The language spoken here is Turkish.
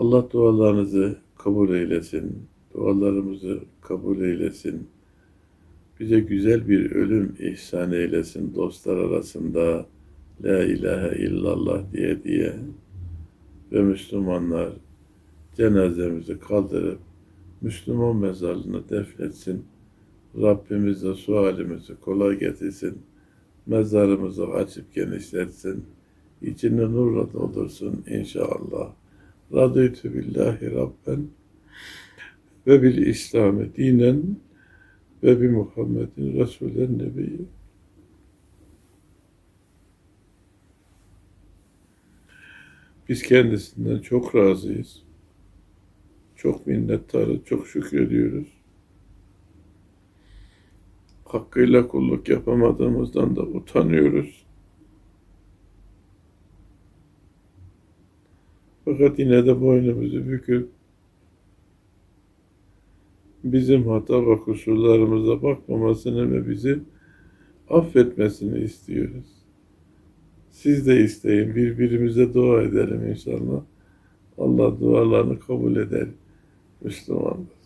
Allah dualarınızı kabul eylesin. Dualarımızı kabul eylesin. Bize güzel bir ölüm ihsan eylesin dostlar arasında. La ilahe illallah diye diye. Ve Müslümanlar cenazemizi kaldırıp Müslüman mezarlığına defnetsin. Rabbimiz de sualimizi kolay getirsin. Mezarımızı açıp genişletsin. İçini nurla doldursun inşallah. Radıytü billahi Rabben ve bil İslam'ı dinen ve bi Muhammedin Resulen Nebiyyi. Biz kendisinden çok razıyız. Çok minnettarız, çok şükrediyoruz. Hakkıyla kulluk yapamadığımızdan da utanıyoruz. Fakat yine de boynumuzu büküp bizim hata ve kusurlarımıza bakmamasını ve bizi affetmesini istiyoruz. Siz de isteyin, birbirimize dua edelim inşallah. Allah dualarını kabul eder Müslümanlar.